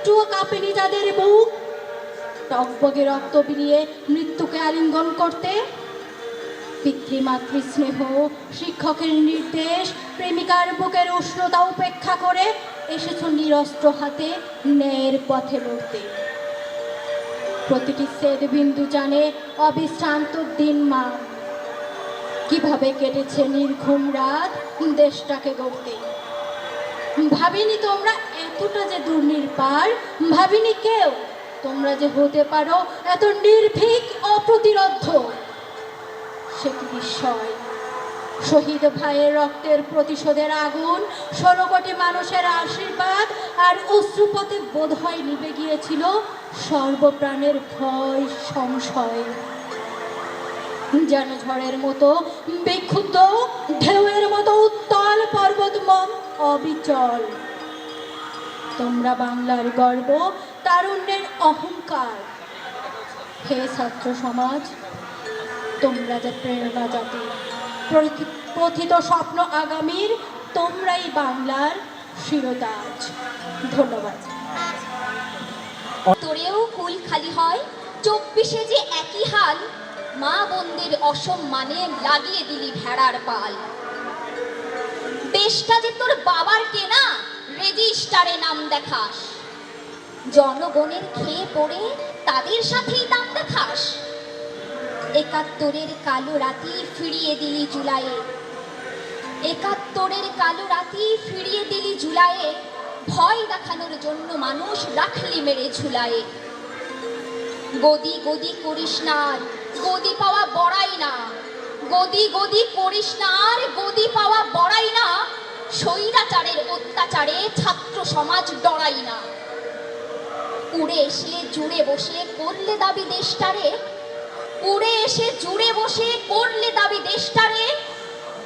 একটুও কাঁপেনি তাদের বুক টকবগে রক্ত বিলিয়ে মৃত্যুকে আলিঙ্গন করতে। পিতৃমাতৃ স্নেহ শিক্ষকের নির্দেশ, প্রেমিকার বুকের উষ্ণতা উপেক্ষা করে এসেছ নিরস্ত্র হাতে ন্যায়ের পথে লড়তে। প্রতিটি সেদ বিন্দু জানে অবিশ্রান্ত দিন মা। কীভাবে কেটেছে নির্ঘুম রাত দেশটাকে গড়তে। ভাবিনি তোমরা এতটা যে দুর্নির্পার ভাবিনি কেউ? তোমরা যে হতে পারো এত নির্ভীক অপ্রতিরোধ সে কি বিস্ময়? শহীদ ভাইয়ের রক্তের প্রতিশোধের আগুন ষোলো কোটি মানুষের আশীর্বাদ আর অশ্রুপথে বোধ হয় নিভে গিয়েছিল সর্বপ্রাণের ভয়, সংশয়। যেন ঝড়ের মতো বিক্ষুব্ধ, ঢেউয়ের পর্বতমন অবিচল। তোমরা বাংলার গর্ব, তারুণ্যের অহংকার। হে ছাত্র সমাজ, তোমরা যে প্রেরণা জাতি প্রথিত স্বপ্ন আগামীর, তোমরাই বাংলার শিরোতাজ। ধন্যবাদ। তোরেও কুল খালি হয়, চব্বিশে যে একই হাল, মা বোনদের অসম্মানে লাগিয়ে দিলি ভেড়ার পাল। দেশটা যে তোর বাবার কেনা, রেজিস্টারে নাম দেখাস। জনগণের খেয়ে পড়ে তাদের সাথেই দাম দেখাস। একাত্তরের কালো রাতি ফিরিয়ে দিলি জুলাইয়ে। একাত্তরের কালো রাতি ফিরিয়ে দিলি জুলাইয়ে। ভয় দেখানোর জন্য মানুষ রাখলি মেরে ঝুলায়ে গদি গদি করিস না গদি পাওয়া বড়াই না। গদি গদি করিস না আর, গদি পাওয়া স্বৈরাচারের অত্যাচারে ছাত্র সমাজ ডরাই না। উড়ে এসে জুড়ে বসে করলে দাবি দেশটারে। উড়ে এসে জুড়ে বসে করলে দাবি দেশটারে।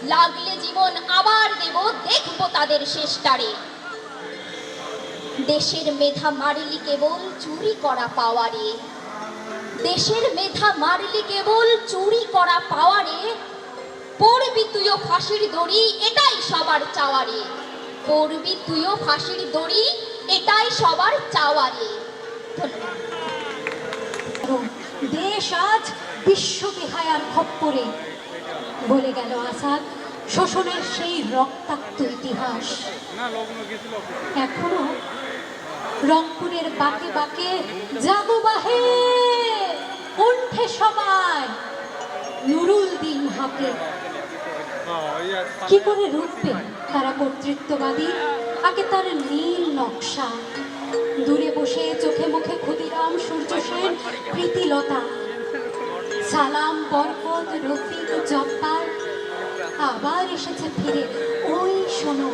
লাগলে জীবন আবার দেব, দেখব তাদের শেষটারে। দেশের মেধা মারলি কেবল চুরি করা পাওয়ারে। দেশের মেধা মারলি কেবল চুরি করা পাওয়ারে। পড়বি তুইও ফাঁসির দড়ি, এটাই সবার চাওয়ারে। পড়বি তুইও ফাঁসির দড়ি, এটাই সবার চাওয়ারে। দেশ আজ বিশ্ববিহায়ার খপ্পরে, বলে গেল আসাদ শোষণের সেই রক্তাক্ত ইতিহাস। এখনও রংপুরের বাকে বাকে জাগো বাহে কণ্ঠে সবাই নুরুল দিন হাকে। কি করে রুখবে তারা কর্তৃত্ববাদী? আগে তার নীল নকশা। দূরে বসে চোখে মুখে ক্ষুদিরাম, সূর্য সেন, প্রীতিলতা। সালাম, বরকত, রফিক, জব্বার। আবার এসেছে ফিরে ওই শোনো,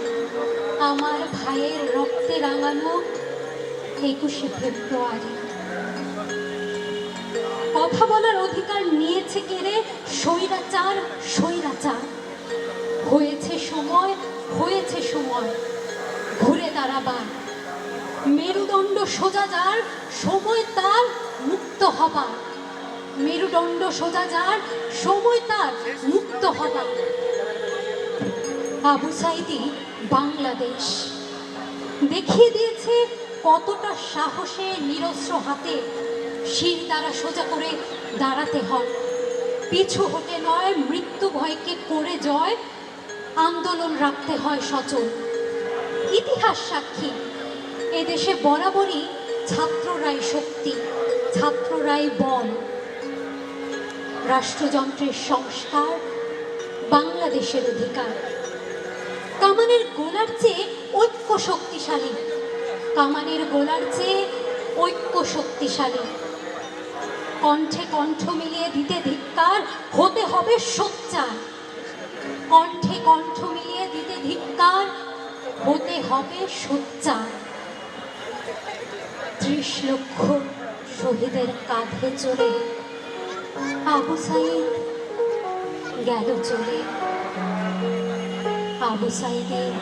আমার ভাইয়ের রক্তে রাঙানো একুশে ফেব্রুয়ারি। কথা বলার অধিকার নিয়েছে কেড়ে স্বৈরাচার স্বৈরাচার। হয়েছে সময় হয়েছে সময়। ঘুরে দাঁড়াবার মেরুদণ্ড সোজা যার, সময় তার মুক্ত হবার মেরুদণ্ড সোজা যার, সময় তার মুক্ত হবার আবু সাইদি, বাংলাদেশ। দেখিয়ে দিয়েছে কতটা সাহসে নিরস্ত্র হাতে। শির দ্বারা সোজা করে দাঁড়াতে হয়। পিছু হতে নয়, মৃত্যু ভয়কে করে জয়। আন্দোলন রাখতে হয় সচল। ইতিহাস সাক্ষী, এদেশে বরাবরই ছাত্ররাই শক্তি, ছাত্ররাই বল। রাষ্ট্রযন্ত্রের সংস্কার বাংলাদেশের অধিকার। কামানের গোলার চেয়ে ঐক্য শক্তিশালী। কামানের গোলার চেয়ে ঐক্য শক্তিশালী। কণ্ঠে কণ্ঠ মিলিয়ে দিতে ধিক্কার, হতে হবে সোচ্চার। কণ্ঠে কণ্ঠ মিলিয়ে দিতে ধিক্কার, হতে হবে সোচ্চার। ত্রিশ লক্ষ শহীদের কাঁধে চলে আবু সাইদ গেল চলে। আবু সাইদের